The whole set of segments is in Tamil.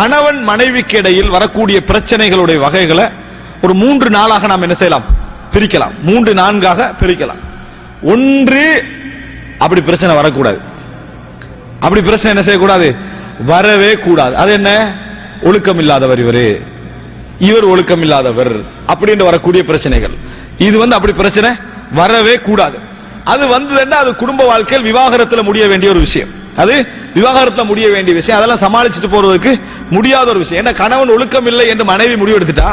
கணவன் மனைவிக்கு இடையில் வரக்கூடிய பிரச்சனைகளுடைய வகைகளை ஒரு மூன்று நாளாக நாம் என்ன செய்யலாம்? பிரிக்கலாம். மூன்று நான்காக பிரிக்கலாம். ஒன்று அப்படி பிரச்சனை வரக்கூடாது. அப்படி பிரச்சனை என்ன செய்யக்கூடாது? வரவே கூடாது. அது என்ன? ஒழுக்கம் இல்லாதவர் இவர். இவர் ஒழுக்கம் இல்லாதவர் அப்படின்னு வரக்கூடிய பிரச்சனைகள். இது வந்து அப்படி பிரச்சனை வரவே கூடாது. அது வந்ததுன்னா அது குடும்ப வாழ்க்கையில் விவாகரத்தில் முடிய வேண்டிய ஒரு விஷயம். அது விவாகரத்தில் முடிய வேண்டிய விஷயம். அதெல்லாம் சமாளிச்சுட்டு போறதுக்கு முடியாத ஒரு விஷயம். ஏன்னா கணவன் ஒழுக்கம் இல்லை என்று மனைவி முடிவெடுத்துட்டா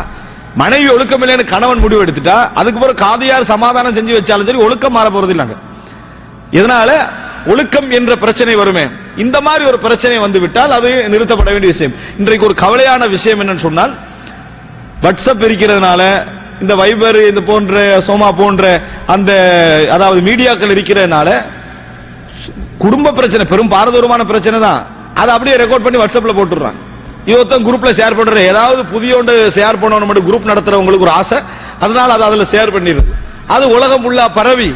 மனைவி ஒழுக்கம் இல்லைன்னு கணவன் முடிவு எடுத்துட்டா? அதுக்கு காதியார் சமாதானம் செஞ்சு வச்சாலும் சரி ஒழுக்கம் மாற போறது இல்லைங்க. இதனால ஒழுக்கம் என்ற பிரச்சனை வருமே. இந்த மாதிரி ஒரு பிரச்சனை வந்து விட்டால் அது நிறுத்தப்பட வேண்டிய விஷயம். இன்றைக்கு ஒரு கவலையான விஷயம் என்னன்னு சொன்னால் வாட்ஸ்அப் இருக்கிறதுனால இந்த வைபர் இந்த போன்ற சோமா போன்ற அந்த அதாவது மீடியாக்கள் இருக்கிறதுனால குடும்ப பிரச்சனை பெரும் பாரதூரமான பிரச்சனை தான். அதை அப்படியே ரெக்கார்ட் பண்ணி வாட்ஸ்அப்ல போட்டுடுறாங்க. இவத்தன் குரூப்ல ஷேர் பண்ற ஏதாவது புதிய ஒன்று ஷேர் பண்ணணும் மட்டும் குரூப் நடத்துறவங்களுக்கு ஒரு ஆசை. அதனால அதை அதில் ஷேர் பண்ணிடுது அது உலகம் உள்ள பரவி.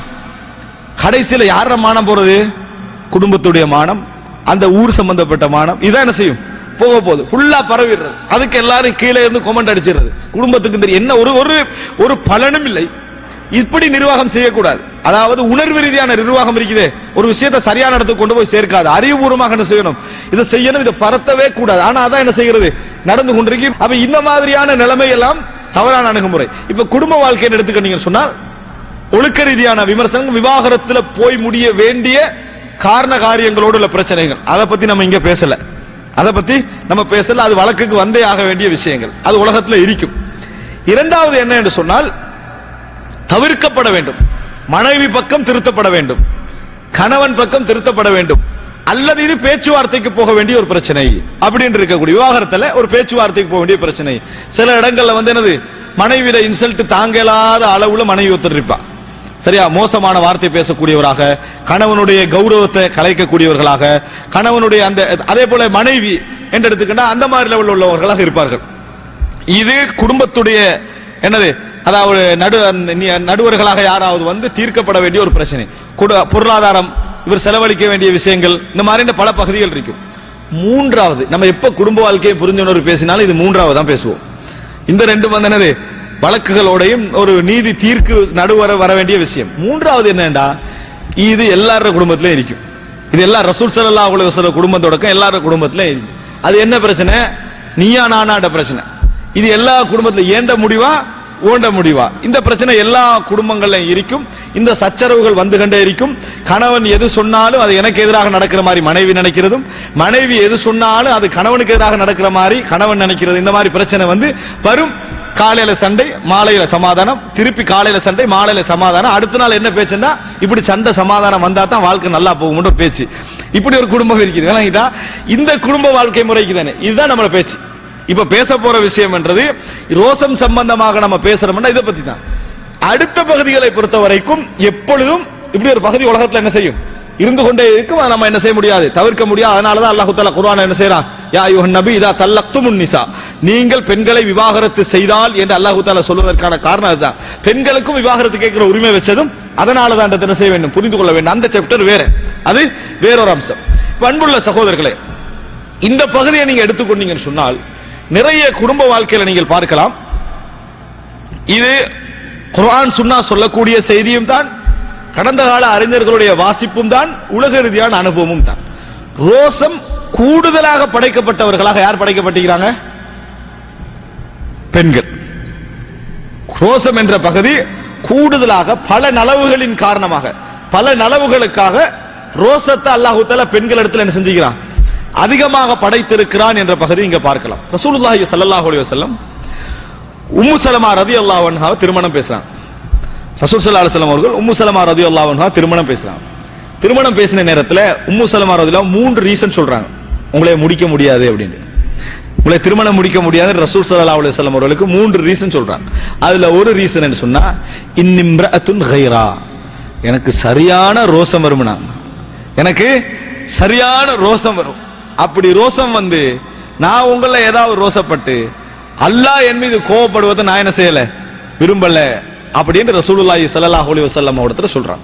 கடைசியில யார மானம் போறது? குடும்பத்துடைய மானம் அந்த ஊர் சம்பந்தப்பட்ட மானம். இதான் என்ன செய்யும்? போக போகுது. ஃபுல்லா பரவிடுறது. அதுக்கு எல்லாரும் கீழே இருந்து கொமெண்ட் அடிச்சிடுறது. குடும்பத்துக்கு தெரியும் என்ன ஒரு ஒரு ஒரு பலனும் இல்லை. இப்படி நிர்வாகம் செய்யக்கூடாது. அதாவது உணர்வு ரீதியான நிர்வாகம் இருக்குதே. ஒரு விஷயத்தை சரியான இடத்துக்கு கொண்டு போய் சேர்க்காது. அறிவுபூர்வமாக என்ன செய்யணும்? இதை செய்யணும் இதை பரத்தவே கூடாது. ஆனா அதான் என்ன செய்கிறது? நடந்து கொண்டிருக்கு. அப்ப இந்த மாதிரியான நிலைமை எல்லாம் தவறான அணுகுமுறை. இப்ப குடும்ப வாழ்க்கையை எடுத்துக்கிட்டீங்கன்னு சொன்னால் ஒழுக்க ரீதியான விமர்சனம் விவாகரத்துல போய் முடிய வேண்டிய காரண காரியங்களோடு உள்ள பிரச்சனைகள். அதை பத்தி நம்ம இங்க பேசல. அதை பத்தி நம்ம பேசல. அது வழக்குக்கு வந்தே ஆக வேண்டிய விஷயங்கள். அது உலகத்துல இருக்கும். இரண்டாவது என்ன என்று சொன்னால் தவிர்க்கப்பட வேண்டும். மனைவி பக்கம் திருத்தப்பட வேண்டும். கணவன் பக்கம் திருத்தப்பட வேண்டும். அல்லது இது பேச்சுவார்த்தைக்கு போக வேண்டிய ஒரு பிரச்சனை. அப்படின்னு இருக்கக்கூடிய விவாகரத்துல ஒரு பேச்சுவார்த்தைக்கு போக வேண்டிய பிரச்சனை. சில இடங்கள்ல வந்து என்னது? மனைவியில இன்சல்ட் தாங்கலாத அளவுல மனைவி ஒருத்தர் சரியா? மோசமான வார்த்தை பேசக்கூடியவராக கணவனுடைய கௌரவத்தை கலைக்கக்கூடியவர்களாக கணவனுடைய அந்த அதே போல மனைவி என்று எடுத்துக்கிட்டா அந்த மாதிரி லெவலில் உள்ளவர்களாக இருப்பார்கள். இது குடும்பத்துடைய என்னது? அதாவது நடு நடுவர்களாக யாராவது வந்து தீர்க்கப்பட வேண்டிய ஒரு பிரச்சனை. குடு- பொருளாதாரம் இவர் செலவழிக்க வேண்டிய விஷயங்கள் இந்த மாதிரி பல பகுதிகள் இருக்கும் மூன்றாவது நம்ம எப்ப குடும்ப வாழ்க்கையை புரிஞ்சுணர்வு பேசினாலும் இது மூன்றாவது தான் பேசுவோம். இந்த ரெண்டும் வந்து என்னது? வழக்குகளோடையும் ஒரு நீதி தீர்க்கு நடுவர வர வேண்டிய விஷயம். மூன்றாவது என்னண்டா? இது எல்லாரோட குடும்பத்திலையும் இருக்கும். இது எல்லா ரசூல் ஸல்லல்லாஹு உலக சில குடும்பத்தோடக்கும் எல்லாரோட குடும்பத்திலையும் இருக்கும். அது என்ன பிரச்சனை? நீயா நானாட பிரச்சனை. இது எல்லா குடும்பத்துல ஏண்ட முடிவா ஓண்ட முடிவா? இந்த பிரச்சனை எல்லா குடும்பங்களையும் இருக்கும். இந்த சச்சரவுகள் வந்து கண்டே இருக்கும். கணவன் எது சொன்னாலும் அது எனக்கு எதிராக நடக்கிற மாதிரி மனைவி நினைக்கிறதும் மனைவி எது சொன்னாலும் அது கணவனுக்கு எதிராக நடக்கிற மாதிரி கணவன் நினைக்கிறது. இந்த மாதிரி பிரச்சனை வந்து வரும். காலையில சண்டை மாலையில சமாதானம். திருப்பி காலையில சண்டை மாலையில சமாதானம். அடுத்த நாள் என்ன பேச்சுன்னா இப்படி சண்டை சமாதானம் வந்தா தான் வாழ்க்கை நல்லா போகும்ன்ற பேச்சு. இப்படி ஒரு குடும்பம் இருக்குது. விளங்கிட்டா இந்த குடும்ப வாழ்க்கை முறைக்கு தானே. இதுதான் நம்மளோட பேச்சு. இப்ப பேச போற விஷயம் என்றது ரோசம் சம்பந்தமாக நம்ம பேசுறோம்னா இதை பத்தி தான் அடுத்த பகுதிகளை பொறுத்த வரைக்கும் எப்பொழுதும் இப்படி ஒரு பகுதி உலகத்துல என்ன செய்யும்? இருந்து கொண்டே இருக்கும் நம்ம என்ன செய்ய முடியாது? தவிர்க்க முடியாது. அதனாலதான் அல்லாஹு தலா குர்ஆன் என்ன செய்யறான் யா யுஹன் நபி இதா தல்லக்துமுன் நிசா. நீங்கள் பெண்களை விவாகரத்து செய்தால் என்று அல்லாஹு தாலா சொல்வதற்கான காரணம் அதுதான். பெண்களுக்கும் விவாகரத்து கேட்கிற உரிமை வச்சதும் அதனால தான் என்ன செய்ய வேண்டும் புரிந்து கொள்ள வேண்டும். அந்த சாப்டர் வேற. அது வேறொரு அம்சம். பண்புள்ள அன்புள்ள சகோதரர்களே இந்த பகுதியை நீங்க எடுத்துக்கொண்டீங்கன்னு சொன்னால் நிறைய குடும்ப வாழ்க்கையில் நீங்கள் பார்க்கலாம். இது குர்ஆன் சுன்னா சொல்லக்கூடிய செய்தியும் தான் கடந்த கால அறிஞர்களுடைய வாசிப்பும் தான் உலக ரீதியான அனுபவமும் தான். ரோசம் கூடுதலாக படைக்கப்பட்டவர்களாக யார் படைக்கப்பட்டிருக்கிறாங்க? பெண்கள். ரோசம் என்ற பகுதி கூடுதலாக பல நலவுகளின் காரணமாக பல நலவுகளுக்காக ரோசத்தை அல்லாஹு பெண்கள் இடத்துல என்ன செஞ்சுக்கிறான்? அதிகமாக படைத்திருக்கிறான் என்ற பகுதி இங்க பார்க்கலாம். ரசூலுல்லாஹி ஸல்லல்லாஹு அலைஹி வஸல்லம் உம்மு சலமா ரதியல்லாஹு அன்ஹாவை திருமணம் பேசுறாங்க ரசூல் ஸல்லல்லாஹு அலைஹி அவர்கள் உம்மு சலமா ரதியல்லாஹு அன்ஹா திருமணம் பேசுறாங்க திருமணம் பேசின நேரத்துல உம்மு சலமா ரதியல்லாஹு மூன்று ரீசன் சொல்றாங்க. உங்களை முடிக்க முடியாது அப்படின்னு. உங்களை திருமணம் முடிக்க முடியாது ரசூல் சல்லா அலைஹி வஸல்லம் அவர்களுக்கு மூன்று ரீசன் சொல்றாங்க. அதுல ஒரு ரீசன் என்ன சொன்னா இன்னிம்ரஅத்துன் ஹைரா எனக்கு சரியான ரோசம் வரும்னா. எனக்கு சரியான ரோசம் வரும். அப்படி ரோசம் வந்து நான் உங்கள ஏதாவது ரோசப்பட்டு அல்லாஹ் என் மீது கோவப்படுவதை நான் என்ன செய்யல? விரும்பல. அப்படின்னு ரசூலுல்லாஹி ஸல்லல்லாஹு அலைஹி வஸல்லம் இடத்துல சொல்றான்.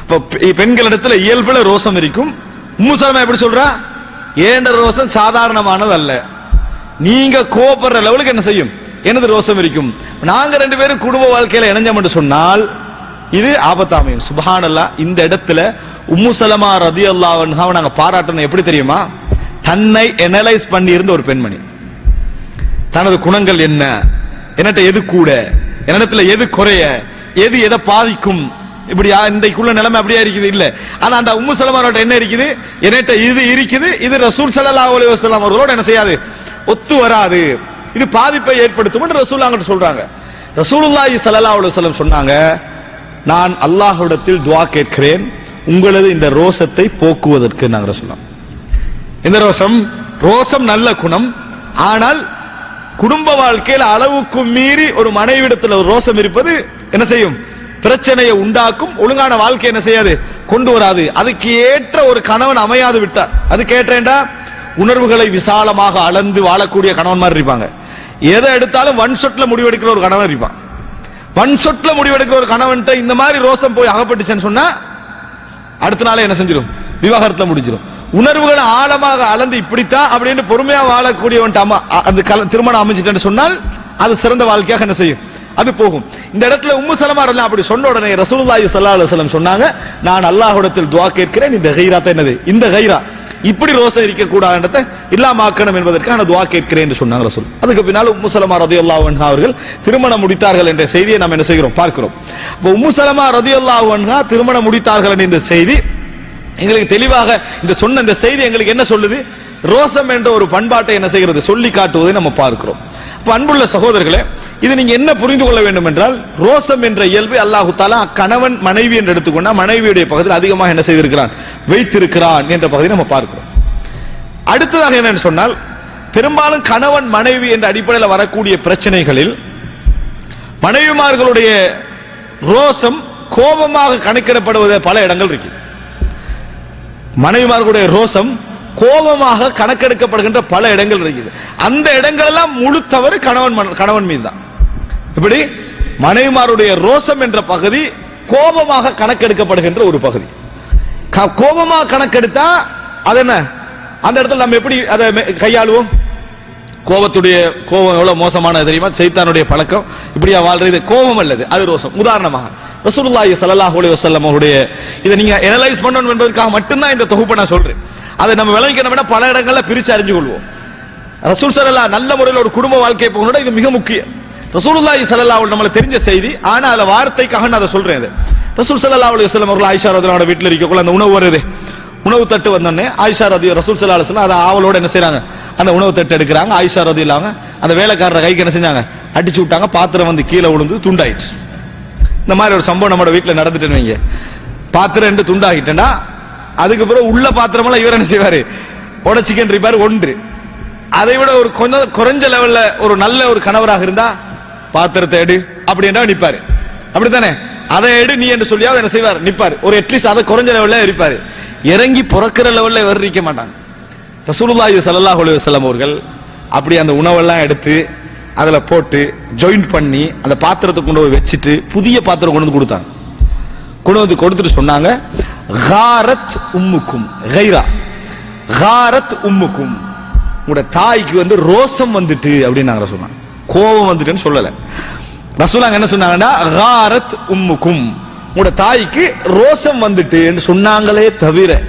அப்ப பெ- பெண்களிடத்துல இயல்புல ரோசம் இருக்கும். உம்மு சலமா எப்படி சொல்றா? ஏண்ட ரோசம் சாதாரணமானது அல்ல. நீங்க கோபப்படுற லெவலுக்கு என்ன செய்யும்? எனது ரோசம் இருக்கும். நாங்க ரெண்டு பேரும் குடும்ப வாழ்க்கையில இணைஞ்சோம் என்று சொன்னால் இது ஆபத்தாமையும். சுபஹானல்லா இந்த இடத்துல உம்மு சலமா ரதி அல்லாஹ் நாங்க பாராட்டணும். எப்படி தெரியுமா? தன்னை எனலைஸ் பண்ணி இருந்த ஒரு பெண்மணி. தனது குணங்கள் என்ன? என்னட்ட எது கூட? என்னிடத்துல எது குறைய? எது எதை பாதிக்கும்? இப்படியா இன்றைக்குள்ள நிலைமை அப்படியே இருக்குது. இல்ல. ஆனா அந்த உம்மு சலமானோட என்ன இருக்குது? என்னட்ட இது இருக்குது. இது ரசூல் சல்லா அலி வசலாம் அவர்களோட என்ன செய்யாது? ஒத்து வராது. இது பாதிப்பை ஏற்படுத்தும் ரசூல் அங்கிட்ட சொல்றாங்க. ரசூலுல்லாஹி சல்லா அலைஹி சொன்னாங்க நான் அல்லாஹ்விடத்தில் துவா கேட்கிறேன். உங்களது இந்த ரோசத்தை போக்குவதற்கு நாங்கள் சொல்லலாம் இந்த ரோசம் ரோசம் நல்ல குணம். ஆனால் குடும்ப வாழ்க்கையில் அளவுக்கு மீறி ஒரு மனைவிடத்தில் ஒரு ரோசம் இருப்பது என்ன செய்யும்? பிரச்சனையை உண்டாக்கும். ஒழுங்கான வாழ்க்கை என்ன செய்யாது? கொண்டு வராது. அதுக்கு ஏற்ற ஒரு கணவன் அமையாது விட்டார். அதுக்கு ஏற்றேண்டா உணர்வுகளை விசாலமாக அளந்து வாழக்கூடிய கணவன் மாதிரி இருப்பாங்க. எதை எடுத்தாலும் ஒன் சொட்ல முடிவெடுக்கிற ஒரு கணவன் இருப்பான். ஒன் சொட்ல முடிவெடுக்கிற ஒரு கணவன்ட்ட இந்த மாதிரி ரோசம் போய் அகப்பட்டுச்சுன்னு சொன்னா அடுத்த நாளே என்ன செஞ்சிடும் விவாகரத்தில் முடிஞ்சிடும் உணர்வுகளை ஆழமாக அளந்து இப்படித்தான் அப்படின்னு பொறுமையா வாழக்கூடியவன் அந்த திருமணம் அமைஞ்சிட்டேன்னு சொன்னால் அது சிறந்த வாழ்க்கையாக என்ன செய்யும்? அது போகும். இந்த இடத்துல உம்மு சலமா ரலியல்லாஹு அப்படி சொன்ன உடனே ரசூலுல்லாஹி ஸல்லல்லாஹு அலைஹி வஸல்லம் சொன்னாங்க நான் அல்லாஹ்விடத்தில் துஆ கேட்கிறேன் இந்த கைராத்த என்னது? இந்த கைரா. இப்படி ரோசம் இருக்க கூடாதுன்றத இல்லாமாக்கணும் என்பதற்கான துவா கேட்கிறேன் என்று சொன்னாங்க ரசூல். அதுக்கு பின்னால் உம்மு சலமா ரலியல்லாஹு அன்ஹா அவர்கள் திருமணம் முடித்தார்கள் என்ற செய்தியை நாம் என்ன செய்கிறோம்? பார்க்கிறோம். இப்போ உம்மு சலமா ரலியல்லாஹு அன்ஹா திருமணம் முடித்தார்கள் என்ற இந்த செய்தி எங்களுக்கு தெளிவாக இந்த சொன்ன இந்த செய்தி எங்களுக்கு என்ன சொல்லுது? ரோசம் என்ற ஒரு பண்பாட்டை என்ன செய்கிறது? சொல்லி காட்டுவதை நம்ம பார்க்கிறோம். அப்ப அன்புள்ள சகோதரர்களே இது நீங்க என்ன புரிந்து கொள்ள வேண்டும் என்றால் ரோசம் என்ற இயல்பு அல்லாஹு தாலா கணவன் மனைவி என்று எடுத்துக்கொண்டா மனைவியுடைய பகுதியில் அதிகமாக என்ன செய்திருக்கிறான்? வைத்திருக்கிறான் என்ற பகுதியை நம்ம பார்க்கிறோம். அடுத்ததாக என்னன்னு சொன்னால் பெரும்பாலும் கணவன் மனைவி என்ற அடிப்படையில் வரக்கூடிய பிரச்சனைகளில் மனைவிமார்களுடைய ரோசம் கோபமாக கணக்கிடப்படுவது பல இடங்கள் இருக்குது. மனைவிமார்களுடைய ரோசம் கோபமாக கணக்கெடுக்கப்படுகின்ற பல இடங்கள் இருக்குது. அந்த இடங்கள் எல்லாம் முழு தவறு கணவன் கணவன் மீது தான் இப்படி மனைவிமாருடைய ரோசம் என்ற பகுதி கோபமாக கணக்கெடுக்கப்படுகின்ற ஒரு பகுதி. க- கோபமாக கணக்கெடுத்தா அது என்ன? அந்த இடத்துல நம்ம எப்படி அதை கையாளுவோம்? கோபத்துடைய கோபம் எவ்வளவு மோசமானது தெரியுமா? சைத்தானுடைய பழக்கம். இப்படியா வாழ்றது? கோபம் அல்லது அது ரோசம் உதாரணமாக ரசூலுல்லாஹி ஸல்லல்லாஹு அலைஹி வஸல்லம் அவருடைய இதை நீங்க அனலைஸ் பண்ணணும் என்பதற்காக மட்டும்தான் இந்த தொகுப்பை நான் சொல்றேன். அதை நம்ம விளங்கிக்கணும்னா பல இடங்களில் பிரிச்சு அறிஞ்சு கொள்வோம். ரசூல் சல்லல்லா நல்ல முறையில் ஒரு குடும்ப வாழ்க்கை போகணும் இது மிக முக்கியம். ரசூலுல்லாஹி ஸல்லல்லாஹு அலைஹி நம்மள தெரிஞ்ச செய்தி ஆனா அதுல வார்த்தைக்காக நான் அதை சொல்றேன் இது. ரசூல் ஸல்லல்லாஹு அலைஹி வஸல்லம் அவர்கள் ஆயிஷா ரதியல்லாஹு வீட்டில் இருக்கக்குள்ள அந்த உணவு வருது. உணவு தட்டு வந்தோடனே ஆயிஷா ரதி ரசூல் சல்லா அலுவலம் அதை ஆவலோட என்ன செய்யறாங்க அந்த உணவு தட்டு எடுக்கிறாங்க. ஆயிஷா ரதி இல்லாம அந்த வேலைக்காரரை கைக்கு என்ன செஞ்சாங்க? அடிச்சு விட்டாங்க. பாத்திரம் வந்து கீழே விழுந்து துண்டாயிடுச்சு. இந்த மாதிரி ஒரு சம்பவம் நம்மளோட வீட்டில் நடந்துட்டுன்னு வைங்க. பாத்திரம் ரெண்டு துண்டாகிட்டேன்னா அதுக்கு பிறகு உள்ள பாத்திரமெல்லாம் இவர் என்ன செய்வார்? உடச்சிக்கின்ற இருப்பாரு ஒன்று. அதை விட ஒரு கொஞ்சம் குறைஞ்ச லெவலில் ஒரு நல்ல ஒரு கணவராக இருந்தா பாத்திரத்தை எடு அப்படின்றா நிப்பாரு. அப்படித்தானே? அதை எடு நீ என்று சொல்லியாவது என்ன செய்வார்? நிற்பார் ஒரு அட்லீஸ்ட் அதை குறைஞ்ச லெவலில் இருப்பார். இறங்கி பிறக்கிற லெவலில் இவர் நிற்க மாட்டாங்க. ரசூலுல்லாஹி ஸல்லல்லாஹு அலைஹி வஸல்லம் அவர்கள் அப்படி அந்த உணவெல்லாம் எடுத்து அதில் போட்டு ஜாயின் பண்ணி அந்த பாத்திரத்தை கொண்டு போய் வச்சுட்டு புதிய பாத்திரம் கொண்டு வந்து கொடுத்தாங்க. கொண்டு வந்து கொடுத்துட்டு சொன்னாங்க ஹாரத் உம்முக்கும். ஹைரா காரத் உம்முக்கும். உங்களோட தாய்க்கு வந்து ரோசம் வந்துட்டு அப்படின்னு நாங்கள் சொன்னாங்க கோபம் வந்துட்டுன்னு சொல்லலை. ரசூலாங்க என்ன சொன்னாங்கன்னா ஹாரத் உம்முக்கும். உங்களோட தாய்க்கு ரோசம் வந்துட்டு சொன்னாங்களே தவிர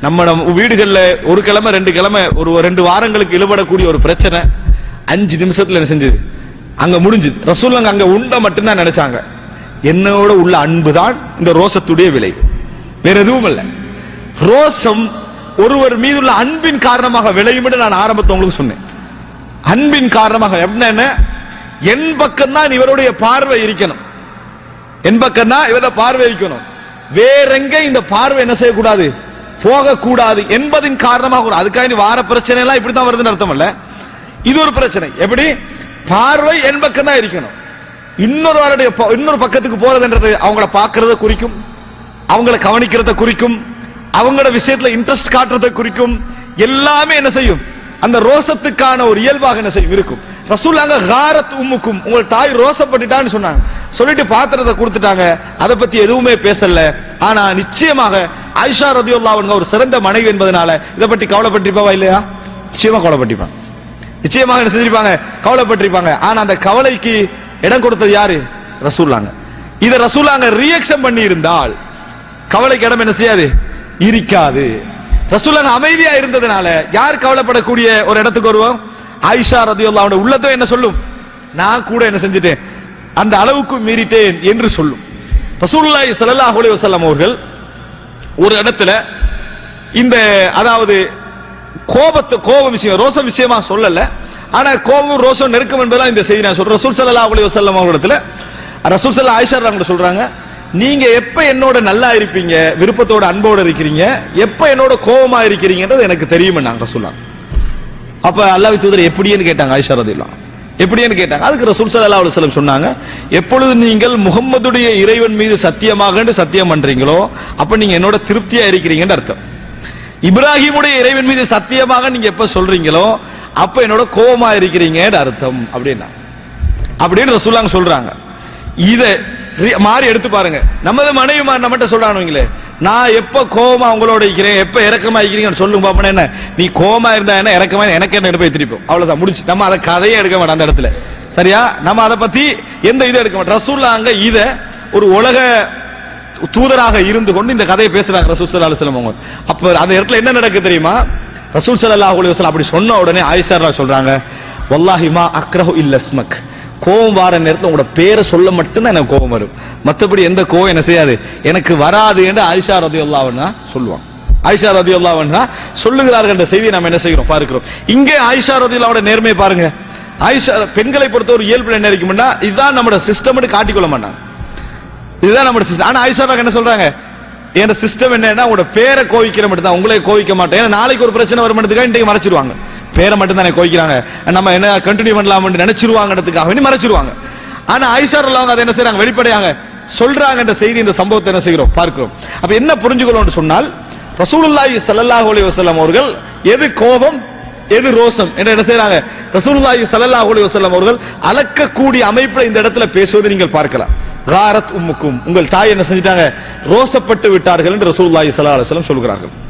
நம்ம வீடுகளில் ஒரு கிழமை ரெண்டு கிழமை ஒரு ரெண்டு வாரங்களுக்கு இழுபடக்கூடிய ஒரு பிரச்சனை அஞ்சு நிமிஷத்துல என்ன செஞ்சது? அங்க முடிஞ்சது. ரசூலுங்க அங்க உண்ட மட்டும்தான் நினைச்சாங்க. என்னோட உள்ள அன்பு தான் இந்த ரோசத்துடைய விளைவு வேற எதுவும் இல்லை. ரோசம் ஒருவர் மீது உள்ள அன்பின் காரணமாக விளையும் நான் ஆரம்பத்தை உங்களுக்கு சொன்னேன். அன்பின் காரணமாக என்ன என் பக்கம் தான் இவருடைய பார்வை இருக்கணும். என் பக்கம் தான் இவரோட பார்வை இருக்கணும். வேறெங்க இந்த பார்வை என்ன செய்யக்கூடாது? போகக்கூடாது என்பதின் காரணமாக கூட. அதுக்காக நீ வார பிரச்சனை எல்லாம் இப்படித்தான் வருதுன்னு அர்த்தம் இல்லை. இது ஒரு பிரச்சனை எப்படி பார்வை என் பக்கம் தான் இருக்கணும் இன்னொரு வாருடைய ப- இன்னொரு பக்கத்துக்கு போறதுன்றது அவங்கள பார்க்கறத குறிக்கும் அவங்கள கவனிக்கிறத குறிக்கும் அவங்களோட விஷயத்துல இன்ட்ரெஸ்ட் காட்டுறத குறிக்கும் எல்லாமே என்ன செய்யும் அந்த ரோசத்துக்கான ஒரு இயல்பாக என்ன செய்யும் இருக்கும் ரசூல்லாங்க ஹாரத் உம்முக்கும் உங்கள் தாய் ரோசப்பட்டுட்டான்னு சொன்னாங்க சொல்லிட்டு பாத்திரத்தை கொடுத்துட்டாங்க அதை பத்தி எதுவுமே பேசல ஆனா நிச்சயமாக ஆயிஷா ரதியுல்லா அவங்க ஒரு சிறந்த மனைவி என்பதனால இதை பற்றி கவலைப்பட்டிருப்பாவா இல்லையா நிச்சயமா கவலைப்பட்டிருப்பான் நிச்சயமாக என்ன செஞ்சிருப்பாங்க? கவலைப்பட்டிருப்பாங்க. ஆனா அந்த கவலைக்கு இடம் கொடுத்தது யாரு? ரசூல்லாங்க. இதை ரசூல்லாங்க ரியாக்ஷன் பண்ணி இருந்தால் கவலைக்கு இடம் என்ன செய்யாது? இருக்காது. ரசூல்லாங்க அமைதியா இருந்ததுனால யார் கவலைப்படக்கூடிய ஒரு இடத்துக்கு வருவோம்? ஆயிஷா ரதியுல்லா அவனோட உள்ளத்தை என்ன சொல்லும்? நான் கூட என்ன செஞ்சுட்டேன். அந்த அளவுக்கு மீறிட்டேன் என்று சொல்லும். ரசூல்லாய் ஸல்லல்லாஹு அலி வசல்லாம் அவர்கள் ஒரு இடத்துல இந்த அதாவது கோபத்து கோப விஷயம் ரோச விஷயமா சொல்லல. ஆனா கோபம் ரோசம் நெருக்கம் என்பதெல்லாம் இந்த செய்தி. நான் சொல்றேன் ரசூல் சல்லா அலைஹி வசல்லம் அவர்களிடத்துல. ரசூல் சல்லா ஆயிஷா அவங்க சொல்றாங்க நீங்க எப்ப என்னோட நல்லா இருப்பீங்க விருப்பத்தோட அன்போட இருக்கிறீங்க எப்ப என்னோட கோபமா இருக்கிறீங்கன்றது எனக்கு தெரியும் நாங்க ரசூல்லா அப்ப அல்லாஹ் தூதர் எப்படின்னு கேட்டாங்க ஆயிஷா ரதிலாம் எப்படின்னு கேட்டாங்க. அதுக்கு ரசூல் சல்லா அலுவலம் சொன்னாங்க எப்பொழுது நீங்கள் முகம்மதுடைய இறைவன் மீது சத்தியமாக சத்தியம் பண்றீங்களோ அப்ப நீங்க என்னோட திருப்தியா இருக்கிறீங்கன்னு அர்த்தம். இப்ராஹிமுடைய இறைவன் மீது சத்தியமாக நீங்க எப்ப சொல்றீங்களோ அப்ப என்னோட கோபமா இருக்கிறீங்கன்னு அர்த்தம் அப்படின்னா. அப்படின்னு ரசூலாங்க சொல்றாங்க. இதை மாறி எடுத்து பாருங்க. நமது மனைவி நம்மகிட்ட சொல்றானுங்களே நான் எப்ப கோபமா உங்களோட இருக்கிறேன் எப்ப இறக்கமா இருக்கிறீங்கன்னு சொல்லுங்க பாப்பன என்ன? நீ கோவமா இருந்தா என்ன இறக்கமா எனக்கு என்ன போய் திருப்போம் அவ்வளவுதான் முடிச்சு. நம்ம அதை கதையே எடுக்க மாட்டோம் அந்த இடத்துல. சரியா? நம்ம அதை பத்தி எந்த இதை எடுக்க மாட்டோம்? ரசூல்லா அங்க இத ஒரு உலக தூதராக இருந்து கொண்டு இந்த கதையை பேசுறாங்க ரசூல் சல்லா அலுவலம் அவங்க. அப்ப அந்த இடத்துல என்ன நடக்குது தெரியுமா? ரசூல் சல்லா அலுவலம் அப்படி சொன்ன உடனே ஆயிஷா சொல்றாங்க வல்லாஹிமா அக்ரஹு இல்ல ஸ்மக். கோபம் வர நேரத்தில் உங்களோட பேரை சொல்ல மட்டும்தான் எனக்கு கோபம் வரும். மற்றபடி எந்த கோவம் என்ன செய்யாது. எனக்கு வராது என்று ஆயிஷா ரதியுல்லாவன்னா சொல்லுவாங்க. ஆயிஷா ரதியுல்லாவன்னா சொல்லுகிறார்கள் என்ற செய்தியை நம்ம என்ன செய்கிறோம்? பார்க்கிறோம். இங்கே ஆயிஷா ரதியுல்லாவோட நேர்மையை பாருங்க. ஆயிஷா பெண்களை பொறுத்த ஒரு இயல்பு என்ன இருக்கும்னா இதுதான் நம்மளோட சிஸ்டம்னு காட்டிக்கொள்ள மாட்டாங்க. இதுதான் நம்மளோட சிஸ்டம் ஆனா ஐஸ்வர்யா என்ன சொல்றாங்க? என் சிஸ்டம் என்னன்னா உங்களோட பேரை கோவிக்கிற மட்டும் தான். உங்களே கோவிக்க மாட்டேன் ஏன்னா நாளைக்கு ஒரு பிரச்சனை வரும் மட்டுக்காக இன்றைக்கு மறைச்சிருவாங்க. பேரை மட்டும் தானே கோவிக்கிறாங்க. நம்ம என்ன கண்டினியூ பண்ணலாம்னு நினைச்சிருவாங்கிறதுக்காக வேண்டி மறைச்சிருவாங்க. ஆனா ஐஸ்வர் அவங்க அதை என்ன செய்யறாங்க வெளிப்படையாங்க சொல்றாங்க என்ற செய்தி இந்த சம்பவத்தை என்ன செய்கிறோம்? பார்க்கிறோம். அப்ப என்ன புரிஞ்சுக்கணும்னு சொன்னால் ரசூலுல்லாஹி சல்லல்லாஹு அலைஹி வஸல்லம் அவர்கள் எது கோபம் எது ரோசம் என்று என்ன செய்றாங்க? ரசூலுல்லாஹி சல்லல்லாஹு அலைஹி வஸல்லம் அவர்கள் அளக்கக்கூடிய அமைப்பில் இந்த இடத்துல பேசுவதை நீங்கள் பார்க்கலாம். காரத் உம்முக்கும். உங்கள் தாய் என்ன செஞ்சிட்டாங்க? ரோசப்பட்டு விட்டார்கள் என்று ரசூலுல்லாஹி ஸல்லல்லாஹு அலைஹி சொல்கிறார்கள்.